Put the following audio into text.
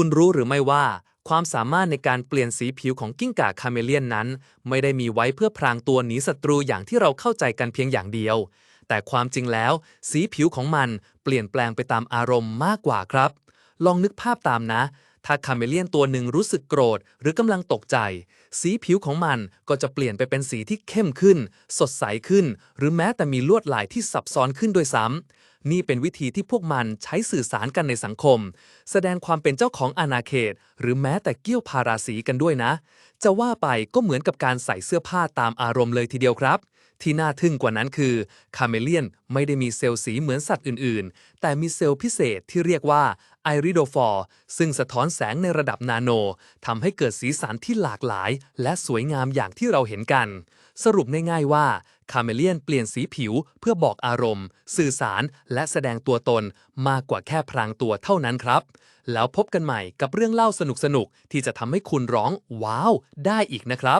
คุณรู้หรือไม่ว่า ความสามารถในการเปลี่ยนสีผิวของกิ้งก่าคาเมเลียนนั้น ไม่ได้มีไว้เพื่อพรางตัวหนีศัตรูอย่างที่เราเข้าใจกันเพียงอย่างเดียว แต่ความจริงแล้ว สีผิวของมันเปลี่ยนแปลงไปตามอารมณ์มากกว่าครับ ลองนึกภาพตามนะ ถ้าคาเมเลียนตัวหนึ่งรู้สึกโกรธ หรือกำลังตกใจ สีผิวของมันก็จะเปลี่ยนไปเป็นสีที่เข้มขึ้น สดใสขึ้น หรือแม้แต่มีลวดลายที่ซับซ้อนขึ้นด้วยซ้ำ นี่เป็นวิธีที่พวกมันใช้สื่อสารกันในสังคม แสดงความเป็นเจ้าของอาณาเขต หรือแม้แต่เกี้ยวพาราสีกันด้วยนะ จะว่าไปก็เหมือนกับการใส่เสื้อผ้าตามอารมณ์เลยทีเดียวครับ ที่น่าทึ่งกว่านั้นคือ คาเมเลียนไม่ได้มีเซลล์สีเหมือนสัตว์อื่น ๆ แต่มีเซลล์พิเศษที่เรียกว่าไอริโดฟอร์ ซึ่งสะท้อนแสงในระดับนาโนทำให้เกิดสีสันที่หลากหลาย และสวยงามอย่างที่เราเห็นกัน สรุปง่ายๆว่า คาเมเลียนเปลี่ยนสีผิวเพื่อบอกอารมณ์ สื่อสาร และแสดงตัวตนมากกว่าแค่พรางตัวเท่านั้นครับ แล้วพบกันใหม่กับเรื่องเล่าสนุกๆที่จะทำให้คุณร้องว้าว ได้อีกนะครับ